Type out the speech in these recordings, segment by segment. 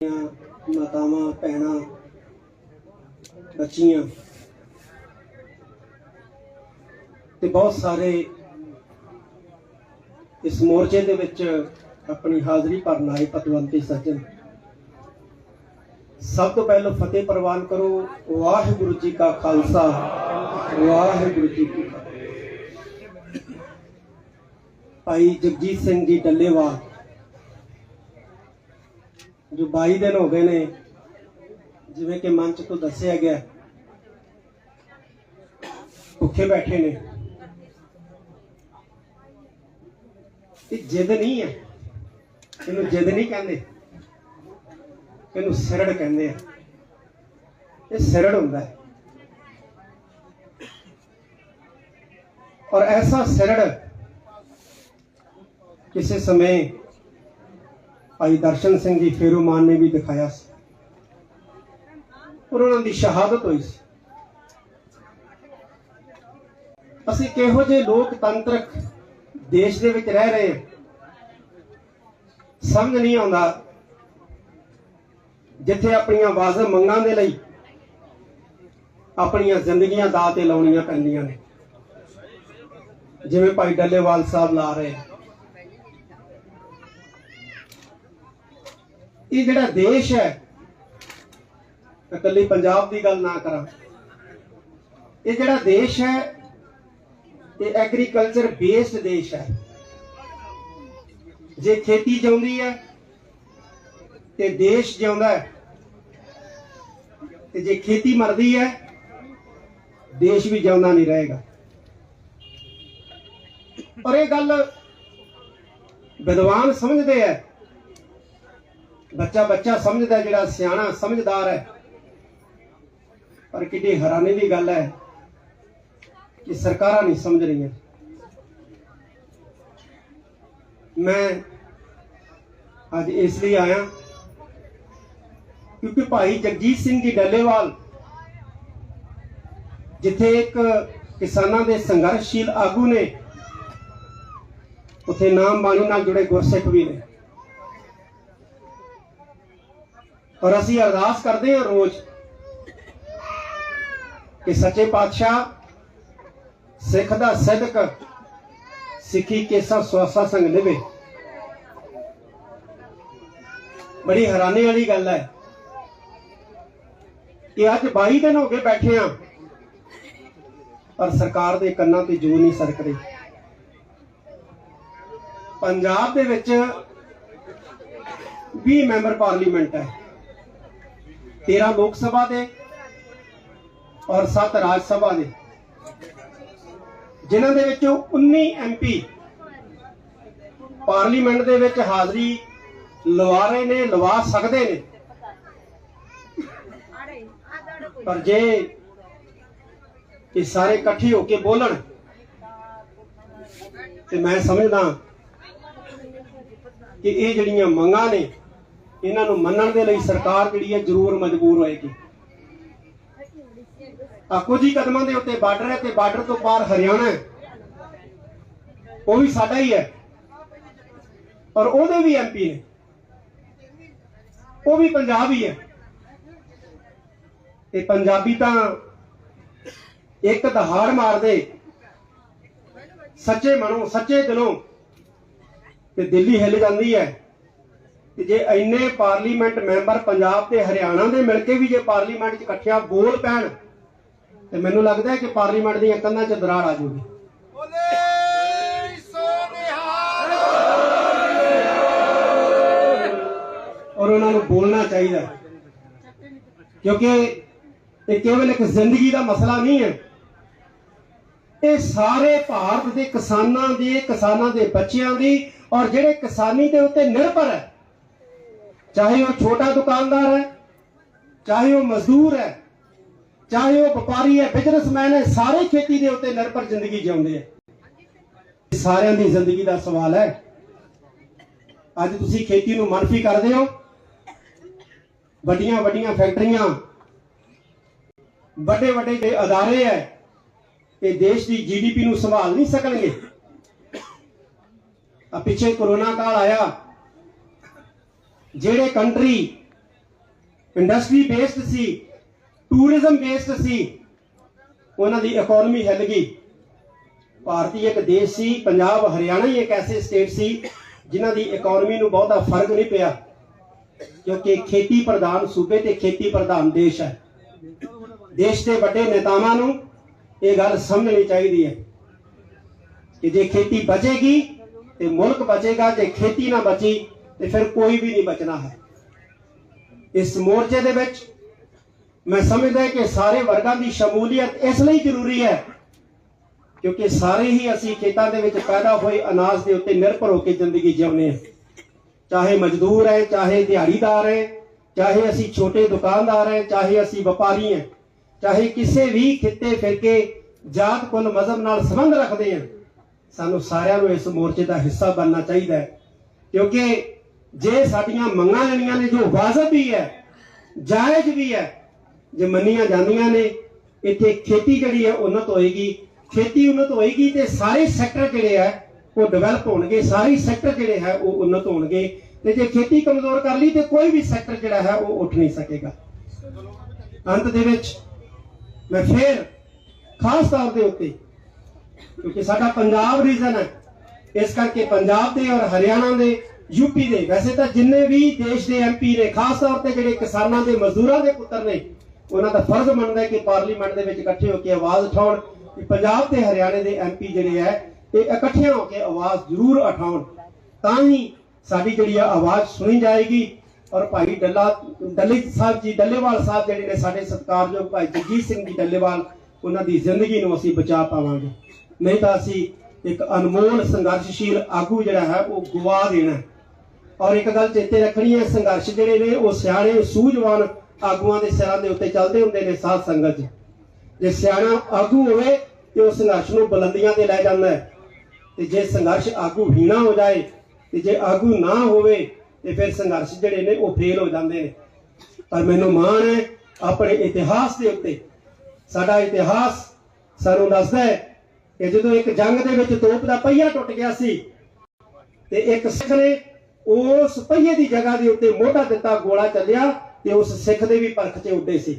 ਮਾਤਾਵਾਂ, ਭੈਣਾਂ, ਬੱਚੀਆਂ। ਤੇ ਬਹੁਤ ਸਾਰੇ ਇਸ ਮੋਰਚੇ ਦੇ ਵਿੱਚ ਆਪਣੀ ਹਾਜ਼ਰੀ ਭਰਨ ਆਏ ਪਤਵੰਤੇ ਸੱਜਣ। ਸਭ ਤੋਂ ਪਹਿਲਾਂ ਫਤਿਹ ਪ੍ਰਵਾਨ ਕਰੋ, ਵਾਹਿਗੁਰੂ ਜੀ ਕਾ ਖਾਲਸਾ, ਵਾਹਿਗੁਰੂ ਜੀ ਕੀ ਫਤਿਹ। ਭਾਈ ਜਗਜੀਤ ਸਿੰਘ ਜੀ ਡੱਲੇਵਾਲ ਜੋ 22 ਦਿਨ ਹੋ ਗਏ ਨੇ, ਜਿਵੇਂ ਕਿ ਮੰਚ ਤੋਂ ਦੱਸਿਆ ਗਿਆ, ਭੁੱਖੇ ਬੈਠੇ ਨੇ। ਇਹ ਜਿੱਦ ਨਹੀਂ ਹੈ ਇਹਨੂੰ ਜਿੱਦ ਨਹੀਂ ਕਹਿੰਦੇ। ਇਹਨੂੰ ਸਿਰੜ ਕਹਿੰਦੇ ਆ। ਇਹ ਸਿਰੜ ਹੁੰਦਾ ਹੈ। ਔਰ ਐਸਾ ਸਿਰੜ ਕਿਸੇ ਸਮੇਂ ਭਾਈ ਦਰਸ਼ਨ ਸਿੰਘ ਜੀ ਫੇਰੂਮਾਨ ਨੇ ਵੀ ਦਿਖਾਇਆ ਸੀ। ਔਰ ਉਹਨਾਂ ਦੀ ਸ਼ਹਾਦਤ ਹੋਈ ਸੀ। ਅਸੀਂ ਕਿਹੋ ਜਿਹੇ ਲੋਕਤੰਤਰਕ ਦੇਸ਼ ਦੇ ਵਿੱਚ ਰਹਿ ਰਹੇ ਹਾਂ, ਸਮਝ ਨਹੀਂ ਆਉਂਦਾ। ਜਿੱਥੇ ਆਪਣੀਆਂ ਵਾਜਬ ਮੰਗਾਂ ਦੇ ਲਈ ਆਪਣੀਆਂ ਜ਼ਿੰਦਗੀਆਂ ਦਾਅ ਤੇ ਲਾਉਣੀਆਂ ਪੈਂਦੀਆਂ ਨੇ। ਜਿਵੇਂ ਭਾਈ ਡੱਲੇਵਾਲ ਸਾਹਿਬ ਲਾ ਰਹੇ ਇਹ ਜਿਹੜਾ ਦੇਸ਼ ਹੈ, ਮੈਂ ਇਕੱਲੀ ਪੰਜਾਬ ਦੀ ਗੱਲ ਨਾ ਕਰਾਂ। ਇਹ ਜਿਹੜਾ ਦੇਸ਼ ਹੈ, ਇਹ ਐਗਰੀਕਲਚਰ ਬੇਸਡ ਦੇਸ਼ ਹੈ। ਜੇ ਖੇਤੀ ਜਿਉਂਦੀ ਹੈ, ਤੇ ਦੇਸ਼ ਜਿਉਂਦਾ ਹੈ। ਤੇ ਜੇ ਖੇਤੀ ਮਰਦੀ ਹੈ, ਦੇਸ਼ ਵੀ ਜਿਉਂਦਾ ਨਹੀਂ ਰਹੇਗਾ। ਪਰ ਇਹ ਗੱਲ ਵਿਦਵਾਨ ਸਮਝਦੇ ਹੈ ਬੱਚਾ ਬੱਚਾ ਸਮਝਦਾ ਜਿਹੜਾ ਸਿਆਣਾ ਸਮਝਦਾਰ ਹੈ। ਪਰ ਕਿੱਡੀ ਹੈਰਾਨੀ ਦੀ ਗੱਲ ਹੈ ਕਿ ਸਰਕਾਰਾਂ ਨਹੀਂ ਸਮਝ ਰਹੀਆਂ। ਮੈਂ ਅੱਜ ਇਸ ਲਈ ਆਇਆ ਕਿਉਂਕਿ ਭਾਈ ਜਗਜੀਤ ਸਿੰਘ ਜੀ ਡੱਲੇਵਾਲ, ਜਿੱਥੇ ਇੱਕ ਕਿਸਾਨਾਂ ਦੇ ਸੰਘਰਸ਼ਸ਼ੀਲ ਆਗੂ ਨੇ, ਉਥੇ ਨਾਮ ਬਾਣੀ ਨਾਲ ਜੁੜੇ ਗੁਰਸਿੱਖ ਵੀ ਨੇ। ਔਰ ਅਸੀਂ ਅਰਦਾਸ ਕਰਦੇ ਹਾਂ ਰੋਜ਼ ਕਿ ਸੱਚੇ ਪਾਤਸ਼ਾਹ ਸਿੱਖ ਦਾ ਸਿਦਕ ਸਿੱਖੀ ਕੇਸਾ ਸਵਾਸਾ ਸੰਗ ਨਿਭੇ ਬੜੀ ਹੈਰਾਨੀ ਵਾਲੀ ਗੱਲ ਹੈ ਕਿ ਅੱਜ 22 ਦਿਨ ਹੋ ਗਏ ਬੈਠੇ ਆ ਪਰ ਸਰਕਾਰ ਦੇ ਕੰਨਾਂ ਤੇ ਜੂ ਨਹੀਂ ਸਰਕ ਰਹੀ ਪੰਜਾਬ ਦੇ ਵਿੱਚ 20 ਮੈਂਬਰ ਪਾਰਲੀਮੈਂਟ ਹੈ। 13 ਲੋਕ ਸਭਾ ਦੇ ਔਰ 7 ਰਾਜ ਸਭਾ ਦੇ। ਜਿਨ੍ਹਾਂ ਦੇ ਵਿੱਚੋਂ 19 ਐਮਪੀ ਪਾਰਲੀਮੈਂਟ ਦੇ ਵਿੱਚ ਹਾਜ਼ਰੀ ਲਵਾ ਰਹੇ ਨੇ, ਲਵਾ ਸਕਦੇ ਨੇ। ਪਰ ਜੇ ਇਹ ਸਾਰੇ ਇਕੱਠੇ ਹੋ ਕੇ ਬੋਲਣ, ਤੇ ਮੈਂ ਸਮਝਦਾ ਕਿ ਇਹ ਜਿਹੜੀਆਂ ਮੰਗਾਂ ਨੇ ਇਹਨਾਂ ਨੂੰ ਮੰਨਣ ਦੇ ਲਈ ਸਰਕਾਰ ਜਿਹੜੀ ਹੈ ਜ਼ਰੂਰ ਮਜਬੂਰ ਹੋਏਗੀ। ਆ ਕੁਝ ਹੀ ਕਦਮਾਂ ਦੇ ਉੱਤੇ ਬਾਰਡਰ ਹੈ ਤੇ ਬਾਰਡਰ ਤੋਂ ਪਾਰ ਹਰਿਆਣਾ ਹੈ। ਉਹ ਵੀ ਸਾਡਾ ਹੀ ਹੈ। ਔਰ ਉਹਦੇ ਵੀ ਐਮਪੀ ਨੇ ਉਹ ਵੀ ਪੰਜਾਬ ਹੀ ਹੈ। ਤੇ ਪੰਜਾਬੀ ਤਾਂ ਇੱਕ ਦਹਾੜ ਮਾਰਦੇ। ਸੱਚੇ ਮਨੋਂ, ਸੱਚੇ ਦਿਲੋਂ ਤੇ ਦਿੱਲੀ ਹਿੱਲ ਜਾਂਦੀ ਹੈ। ਤੇ ਜੇ ਇੰਨੇ ਪਾਰਲੀਮੈਂਟ ਮੈਂਬਰ ਪੰਜਾਬ ਤੇ ਹਰਿਆਣਾ ਦੇ ਮਿਲ ਕੇ ਵੀ ਜੇ ਪਾਰਲੀਮੈਂਟ 'ਚ ਇਕੱਠਿਆਂ ਬੋਲ ਪੈਣ, ਤੇ ਮੈਨੂੰ ਲੱਗਦਾ ਹੈ ਕਿ ਪਾਰਲੀਮੈਂਟ ਦੀਆਂ ਕੰਧਾਂ 'ਚ ਦਰਾੜ ਆ ਜਾਊਗੀ। ਔਰ ਉਹਨਾਂ ਨੂੰ ਬੋਲਣਾ ਚਾਹੀਦਾ ਕਿਉਂਕਿ ਇਹ ਕੇਵਲ ਇੱਕ ਜ਼ਿੰਦਗੀ ਦਾ ਮਸਲਾ ਨਹੀਂ ਹੈ। ਇਹ ਸਾਰੇ ਭਾਰਤ ਦੇ ਕਿਸਾਨਾਂ ਦੇ ਕਿਸਾਨਾਂ ਦੇ ਬੱਚਿਆਂ ਦੀ ਔਰ ਜਿਹੜੇ ਕਿਸਾਨੀ ਦੇ ਉੱਤੇ ਨਿਰਭਰ ਹੈ ਚਾਹੇ ਉਹ ਛੋਟਾ ਦੁਕਾਨਦਾਰ ਹੈ, ਚਾਹੇ ਉਹ ਮਜ਼ਦੂਰ ਹੈ, ਚਾਹੇ ਉਹ ਵਪਾਰੀ ਹੈ ਬਿਜ਼ਨਸਮੈਨ ਹੈ, ਸਾਰੇ ਖੇਤੀ ਦੇ ਉੱਤੇ ਨਿਰਭਰ ਜ਼ਿੰਦਗੀ ਜਿਉਂਦੇ ਹੈ। ਸਾਰਿਆਂ ਦੀ ਜ਼ਿੰਦਗੀ ਦਾ ਸਵਾਲ ਹੈ। ਅੱਜ ਤੁਸੀਂ ਖੇਤੀ ਨੂੰ ਮਨਫੀ ਕਰਦੇ ਹੋ। ਵੱਡੀਆਂ ਵੱਡੀਆਂ ਫੈਕਟਰੀਆਂ, ਵੱਡੇ ਵੱਡੇ ਜਿਹੜੇ ਅਦਾਰੇ ਹੈ। ਇਹ ਦੇਸ਼ ਦੀ ਜੀਡੀਪੀ ਨੂੰ ਸੰਭਾਲ ਨਹੀਂ ਸਕਣਗੇ। ਆ ਪਿੱਛੇ ਕੋਰੋਨਾ ਕਾਲ ਆਇਆ। ਜਿਹੜੇ ਕੰਟਰੀ ਇੰਡਸਟਰੀ ਬੇਸਡ ਸੀ, ਟੂਰਿਜ਼ਮ ਬੇਸਡ ਸੀ, ਉਹਨਾਂ ਦੀ ਇਕਨੋਮੀ ਹਿੱਲ ਗਈ। ਭਾਰਤੀ ਇੱਕ ਦੇਸ਼ ਸੀ, ਪੰਜਾਬ, ਹਰਿਆਣਾ ਹੀ ਇੱਕ ਐਸੇ ਸਟੇਟ ਸੀ, ਜਿਨ੍ਹਾਂ ਦੀ ਇਕਨੋਮੀ ਨੂੰ ਬਹੁਤਾ ਫ਼ਰਕ ਨਹੀਂ ਪਿਆ, ਕਿਉਂਕਿ ਖੇਤੀ ਪ੍ਰਧਾਨ ਸੂਬੇ ਤੇ ਖੇਤੀ ਪ੍ਰਧਾਨ ਦੇਸ਼ ਹੈ। ਦੇਸ਼ ਦੇ ਵੱਡੇ ਨੇਤਾਵਾਂ ਨੂੰ ਇਹ ਗੱਲ ਸਮਝਣੀ ਚਾਹੀਦੀ ਹੈ ਕਿ ਜੇ ਖੇਤੀ ਬਚੇਗੀ ਤੇ ਮੁਲਕ ਬਚੇਗਾ, ਜੇ ਖੇਤੀ ਨਾ ਬਚੀ ਤੇ ਫਿਰ ਕੋਈ ਵੀ ਨਹੀਂ ਬਚਣਾ ਹੈ। ਇਸ ਮੋਰਚੇ ਦੇ ਵਿੱਚ ਮੈਂ ਸਮਝਦਾ ਕਿ ਸਾਰੇ ਵਰਗਾਂ ਦੀ ਸ਼ਮੂਲੀਅਤ ਇਸ ਲਈ ਜ਼ਰੂਰੀ ਹੈ ਕਿਉਂਕਿ ਸਾਰੇ ਹੀ ਅਸੀਂ ਖੇਤਾਂ ਦੇ ਵਿੱਚ ਪੈਦਾ ਹੋਏ ਅਨਾਜ ਦੇ ਉੱਤੇ ਨਿਰਭਰ ਹੋ ਕੇ ਜ਼ਿੰਦਗੀ ਜਿਉਂਦੇ ਹਾਂ। ਚਾਹੇ ਮਜ਼ਦੂਰ ਹੈ, ਚਾਹੇ ਦਿਹਾੜੀਦਾਰ ਹੈ, ਚਾਹੇ ਅਸੀਂ ਛੋਟੇ ਦੁਕਾਨਦਾਰ ਹੈ, ਚਾਹੇ ਅਸੀਂ ਵਪਾਰੀ ਹਾਂ, ਚਾਹੇ ਕਿਸੇ ਵੀ ਖਿੱਤੇ ਫਿਰਕੇ ਜਾਤ ਕੁਲ ਮਜ਼ਹਬ ਨਾਲ ਸੰਬੰਧ ਰੱਖਦੇ ਹਾਂ, ਸਾਨੂੰ ਸਾਰਿਆਂ ਨੂੰ ਇਸ ਮੋਰਚੇ ਦਾ ਹਿੱਸਾ ਬਣਨਾ ਚਾਹੀਦਾ ਹੈ। ਕਿਉਂਕਿ ਜੇ ਸਾਡੀਆਂ ਮੰਗਾਂ ਲੈਣੀਆਂ ਨੇ, ਜੋ ਵਾਜਬ ਵੀ ਹੈ, ਜਾਇਜ਼ ਵੀ ਹੈ, ਜੇ ਮੰਨੀਆਂ ਜਾਂਦੀਆਂ ਨੇ, ਇੱਥੇ ਖੇਤੀ ਜਿਹੜੀ ਹੈ ਉਨਤ ਹੋਏਗੀ। ਖੇਤੀ ਉਨਤ ਹੋਏਗੀ ਤੇ ਸਾਰੇ ਸੈਕਟਰ ਜਿਹੜੇ ਆ ਉਹ ਡਿਵੈਲਪ ਹੋਣਗੇ। ਸਾਰੇ ਸੈਕਟਰ ਜਿਹੜੇ ਹੈ, ਉਹ ਉਨਤ ਹੋਣਗੇ। ਤੇ ਜੇ ਖੇਤੀ ਕਮਜ਼ੋਰ ਕਰ ਲਈ ਤੇ ਕੋਈ ਵੀ ਸੈਕਟਰ ਜਿਹੜਾ ਹੈ, ਉਹ ਉੱਠ ਨਹੀਂ ਸਕੇਗਾ। ਅੰਤ ਦੇ ਵਿੱਚ ਮੈਂ ਫੇਰ ਖਾਸ ਤੌਰ ਦੇ ਉੱਤੇ, ਕਿਉਂਕਿ ਸਾਡਾ ਪੰਜਾਬ ਰੀਜਨ ਹੈ, ਇਸ ਕਰਕੇ ਪੰਜਾਬ ਦੇ ਔਰ ਹਰਿਆਣਾ ਦੇ ਯੂਪੀ ਦੇ। ਵੈਸੇ ਤਾਂ ਜਿੰਨੇ ਵੀ ਦੇਸ਼ ਦੇ ਐਮਪੀ ਨੇ, ਖਾਸ ਤੌਰ ਤੇ ਜਿਹੜੇ ਕਿਸਾਨਾਂ ਦੇ ਮਜ਼ਦੂਰਾਂ ਦੇ ਪੁੱਤਰ ਨੇ, ਉਹਨਾਂ ਦਾ ਫਰਜ਼ ਬਣਦਾ ਹੈ ਕਿ ਪਾਰਲੀਮੈਂਟ ਦੇ ਵਿੱਚ ਇਕੱਠੇ ਹੋ ਕੇ ਆਵਾਜ਼ ਉਠਾਉਣ ਕਿ ਪੰਜਾਬ ਤੇ ਹਰਿਆਣੇ ਦੇ ਐਮਪੀ ਜਿਹੜੇ ਹੈ, ਇਹ ਇਕੱਠੇ ਹੋ ਕੇ ਆਵਾਜ਼ ਜ਼ਰੂਰ ਉਠਾਉਣ। ਤਾਂ ਹੀ ਸਾਡੀ ਜਿਹੜੀ ਆ ਆਵਾਜ਼ ਸੁਣੀ ਜਾਏਗੀ। ਔਰ ਭਾਈ ਡੱਲਾ, ਡੱਲੇ ਸਾਹਿਬ ਜੀ, ਡੱਲੇਵਾਲ ਸਾਹਿਬ ਜਿਹੜੇ ਨੇ ਸਾਡੇ ਸਤਿਕਾਰਯੋਗ ਭਾਈ ਜਗਜੀਤ ਸਿੰਘ ਜੀ ਡੱਲੇਵਾਲ, ਉਹਨਾਂ ਦੀ ਜ਼ਿੰਦਗੀ ਨੂੰ ਅਸੀਂ ਬਚਾ ਪਾਵਾਂਗੇ। ਨਹੀਂ ਤਾਂ ਅਸੀਂ ਇੱਕ ਅਨਮੋਲ ਸੰਘਰਸ਼ਸ਼ੀਲ ਆਗੂ ਜਿਹੜਾ ਹੈ, ਉਹ ਗਵਾ ਦੇਣਾ ਔਰ ਇੱਕ ਗੱਲ ਚੇਤੇ ਰੱਖਣੀ ਹੈ, ਸੰਘਰਸ਼ ਜਿਹੜੇ ਨੇ, ਉਹ ਸਿਆਣੇ, ਸੂਝਵਾਨ ਆਗੂਆਂ ਦੇ ਸਿਰਾਂ ਦੇ ਉੱਤੇ ਚੱਲਦੇ ਹੁੰਦੇ ਨੇ ਸਾਧ ਸੰਗਤ। 'ਚ ਜੇ ਸਿਆਣਾ ਆਗੂ ਹੋਵੇ, ਤੇ ਉਹ ਸੰਘਰਸ਼ ਨੂੰ ਬੁਲੰਦੀਆਂ ਤੇ ਲੈ ਜਾਂਦਾ ਹੈ। ਤੇ ਜੇ ਸੰਘਰਸ਼ ਆਗੂ ਹੀਣਾ ਹੋ ਜਾਏ, ਤੇ ਜੇ ਆਗੂ ਨਾ ਹੋਵੇ, ਤੇ ਫਿਰ ਸੰਘਰਸ਼ ਜਿਹੜੇ ਨੇ, ਉਹ ਫੇਲ ਹੋ ਜਾਂਦੇ ਨੇ। ਪਰ ਮੈਨੂੰ ਮਾਣ ਹੈ, ਆਪਣੇ ਇਤਿਹਾਸ ਦੇ ਉੱਤੇ। ਸਾਡਾ ਇਤਿਹਾਸ ਸਾਨੂੰ ਦੱਸਦਾ ਹੈ ਕਿ ਜਦੋਂ ਇੱਕ ਜੰਗ ਦੇ ਵਿੱਚ ਤੋਪ ਦਾ ਪਹੀਆ ਟੁੱਟ ਗਿਆ ਸੀ, ਤੇ ਇੱਕ ਸਿੱਖ ਨੇ ਉਸ ਪਹੀਏ ਦੀ ਜਗ੍ਹਾ ਦੇ ਉੱਤੇ ਮੋਢਾ ਦਿੱਤਾ, ਗੋਲਾ ਚੱਲਿਆ ਤੇ ਉਸ ਸਿੱਖ ਦੇ ਵੀ ਪਰਖ 'ਚ ਉੱਡੇ ਸੀ।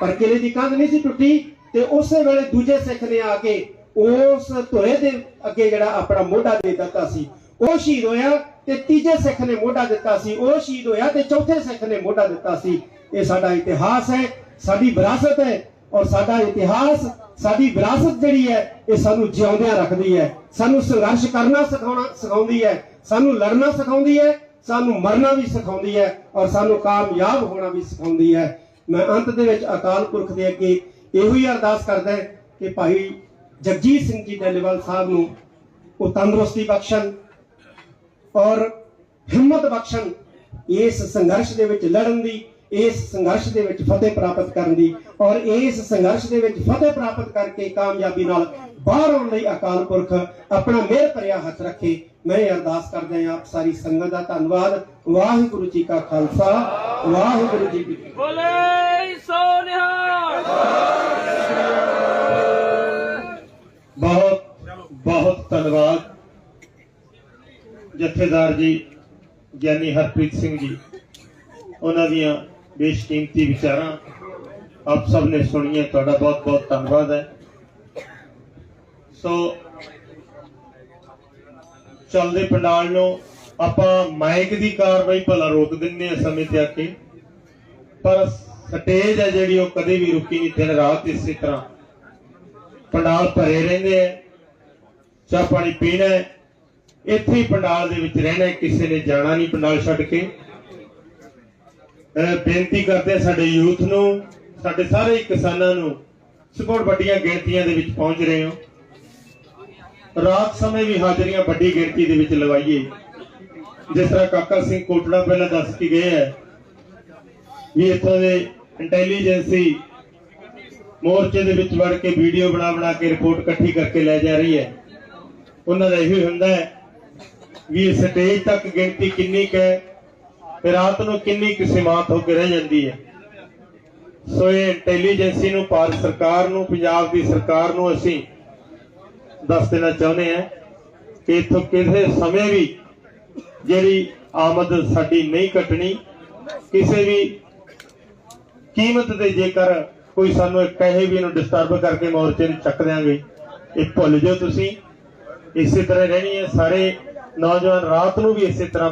ਪਰ ਕਿਲੇ ਦੀ ਕੰਧ ਨਹੀਂ ਸੀ ਟੁੱਟੀ ਤੇ ਉਸੇ ਵੇਲੇ ਦੂਜੇ ਸਿੱਖ ਨੇ ਆ ਕੇ ਉਸ ਧੋਏ ਦੇ ਅੱਗੇ ਜਿਹੜਾ ਆਪਣਾ ਮੋਢਾ ਦੇ ਦਿੱਤਾ ਸੀ, ਉਹ ਸ਼ਹੀਦ ਹੋਇਆ ਤੇ ਤੀਜੇ ਸਿੱਖ ਨੇ ਮੋਢਾ ਦਿੱਤਾ ਸੀ, ਉਹ ਸ਼ਹੀਦ ਹੋਇਆ ਤੇ ਚੌਥੇ ਸਿੱਖ ਨੇ ਮੋਢਾ ਦਿੱਤਾ ਸੀ। ਇਹ ਸਾਡਾ ਇਤਿਹਾਸ ਹੈ, ਸਾਡੀ ਵਿਰਾਸਤ ਹੈ ਔਰ ਸਾਡਾ ਇਤਿਹਾਸ, ਸਾਡੀ ਵਿਰਾਸਤ ਜਿਹੜੀ ਹੈ, ਇਹ ਸਾਨੂੰ ਜਿਉਂਦਿਆਂ ਰੱਖਦੀ ਹੈ। ਸਾਨੂੰ ਸੰਘਰਸ਼ ਕਰਨਾ ਸਿਖਾਉਣਾ, ਸਿਖਾਉਂਦੀ ਹੈ। ਸਾਨੂੰ ਲੜਨਾ ਸਿਖਾਉਂਦੀ ਹੈ, ਸਾਨੂੰ ਮਰਨਾ ਵੀ ਸਿਖਾਉਂਦੀ ਹੈ ਔਰ ਸਾਨੂੰ ਕਾਮਯਾਬ ਹੋਣਾ ਵੀ ਸਿਖਾਉਂਦੀ ਹੈ। ਮੈਂ ਅੰਤ ਦੇ ਵਿੱਚ ਅਕਾਲ ਪੁਰਖ ਦੇ ਅੱਗੇ ਇਹੋ ਹੀ ਅਰਦਾਸ ਕਰਦਾ ਕਿ ਭਾਈ ਜਗਜੀਤ ਸਿੰਘ ਜੀ ਡੱਲੇਵਾਲ ਸਾਹਿਬ ਨੂੰ ਉਹ ਤੰਦਰੁਸਤੀ ਬਖਸ਼ਣ ਔਰ ਹਿੰਮਤ ਬਖਸ਼ਣ ਇਸ ਸੰਘਰਸ਼ ਦੇ ਵਿੱਚ ਲੜਨ ਦੀ, ਇਸ ਸੰਘਰਸ਼ ਦੇ ਵਿੱਚ ਫਤਿਹ ਪ੍ਰਾਪਤ ਕਰਨ ਦੀ ਔਰ ਇਸ ਸੰਘਰਸ਼ ਦੇ ਵਿੱਚ ਫਤਿਹ ਪ੍ਰਾਪਤ ਕਰਕੇ ਕਾਮਯਾਬੀ ਨਾਲ ਬਾਹਰ ਆਉਣ ਲਈ ਅਕਾਲ ਪੁਰਖ ਆਪਣਾ ਮਿਹਰ ਭਰਿਆ ਹੱਥ ਰੱਖੇ। ਮੈਂ ਇਹ ਅਰਦਾਸ ਕਰਦਾ ਹਾਂ ਆਪ ਸਾਰੀ ਸੰਗਤ ਦਾ ਧੰਨਵਾਦ ਵਾਹਿਗੁਰੂ ਜੀ ਕਾ ਖਾਲਸਾ ਵਾਹਿਗੁਰੂ ਜੀ ਕੀ ਫਤਿਹ ਬੋਲੇ ਸੋ ਨਿਹਾਲ ਬਹੁਤ ਬਹੁਤ ਧੰਨਵਾਦ ਜਥੇਦਾਰ ਜੀ ਗਿਆਨੀ ਹਰਪ੍ਰੀਤ ਸਿੰਘ ਜੀ ਉਹਨਾਂ ਦੀਆਂ ਬੇਸ਼ਕੀਮਤੀ ਵਿਚਾਰਾਂ ਆਪ ਸਭ ਨੇ ਸੁਣੀਆਂ ਤੁਹਾਡਾ ਬਹੁਤ ਬਹੁਤ ਧੰਨਵਾਦ ਹੈ ਸੋ ਚੱਲਦੇ ਪੰਡਾਲ ਨੂੰ ਆਪਾਂ ਮਾਈਕ ਦੀ ਕਾਰਵਾਈ ਭਲਾ ਰੋਕ ਦਿੰਨੇ ਆ ਸਮੇਂ ਤੇ ਆ ਕੇ। ਪਰ ਸਟੇਜ ਹੈ ਜਿਹੜੀ ਉਹ ਕਦੇ ਵੀ ਰੁਕੀ ਨਹੀਂ, ਦਿਨ ਰਾਤ ਇਸੇ ਤਰ੍ਹਾਂ। ਪੰਡਾਲ ਭਰੇ ਰਹਿੰਦੇ ਆ, ਚਾਹ ਪਾਣੀ ਪੀਣਾ ਇੱਥੇ ਹੀ ਪੰਡਾਲ ਦੇ ਵਿੱਚ ਰਹਿਣਾ ਕਿਸੇ ਨੇ ਜਾਣਾ ਨਹੀਂ ਪੰਡਾਲ ਛੱਡ ਕੇ। ਬੇਨਤੀ ਕਰਦੇ ਸਾਡੇ ਯੂਥ ਨੂੰ, ਸਾਡੇ ਸਾਰੇ ਕਿਸਾਨਾਂ ਨੂੰ ਸਪੋਰਟ ਵੱਡੀਆਂ ਗਿਣਤੀਆਂ ਦੇ ਵਿੱਚ ਪਹੁੰਚ ਰਹੇ ਹੋ। ਰਾਤ ਸਮੇਂ ਵੀ ਹਾਜ਼ਰੀਆਂ ਵੱਡੀ ਗਿਣਤੀ ਦੇ ਵਿੱਚ ਲਵਾਈਏ। ਜਿਸ ਤਰ੍ਹਾਂ ਕਾਕਾ ਸਿੰਘ ਕੋਟੜਾ ਪਹਿਲਾਂ ਦੱਸ ਕੇ ਗਏ ਹੈ ਵੀ ਇੱਥੋਂ ਦੇ ਇੰਟੈਲੀਜੈਂਸੀ ਮੋਰਚੇ ਦੇ ਵਿੱਚ ਵੜ ਕੇ ਵੀਡੀਓ ਬਣਾ ਬਣਾ ਕੇ ਰਿਪੋਰਟ ਇਕੱਠੀ ਕਰਕੇ ਲੈ ਜਾ ਰਹੀ ਹੈ। ਉਹਨਾਂ ਦਾ ਇਹੋ ਹੀ ਹੁੰਦਾ ਹੈ ਵੀ ਸਟੇਜ ਤੱਕ ਗਿਣਤੀ ਕਿੰਨੀ ਕੁ ਹੈ ਤੇ ਰਾਤ ਨੂੰ ਕਿੰਨੀ ਕੁ ਸਮਾਤ ਹੋ ਕੇ ਰਹਿ ਜਾਂਦੀ ਹੈ। ਸੋ ਇਹ ਇੰਟੈਲੀਜੈਂਸੀ ਨੂੰ ਭਾਰਤ ਸਰਕਾਰ ਨੂੰ, ਪੰਜਾਬ ਦੀ ਸਰਕਾਰ ਨੂੰ ਅਸੀਂ ਦੱਸ ਦੇਣਾ ਚਾਹੁੰਦੇ ਹਾਂ ਕਿ ਇੱਥੋਂ ਕਿਸੇ ਸਮੇਂ ਵੀ ਜਿਹੜੀ ਆਮਦ ਸਾਡੀ ਨਹੀਂ ਘਟਣੀ ਕਿਸੇ ਵੀ ਕੀਮਤ ਤੇ ਜੇਕਰ ਕੋਈ ਸਾਨੂੰ ਇਹ ਕਹੇ ਵੀ ਇਹਨੂੰ ਡਿਸਟਰਬ ਕਰਕੇ ਮੋਰਚੇ ਨੂੰ ਚੱਕ ਦਿਆਂਗੇ, ਇਹ ਭੁੱਲ ਜਾਓ ਤੁਸੀਂ। ਇਸੇ ਤਰ੍ਹਾਂ ਰਹਿਣੀ ਹੈ, ਸਾਰੇ ਨੌਜਵਾਨ ਰਾਤ ਨੂੰ ਵੀ ਇਸੇ ਤਰ੍ਹਾਂ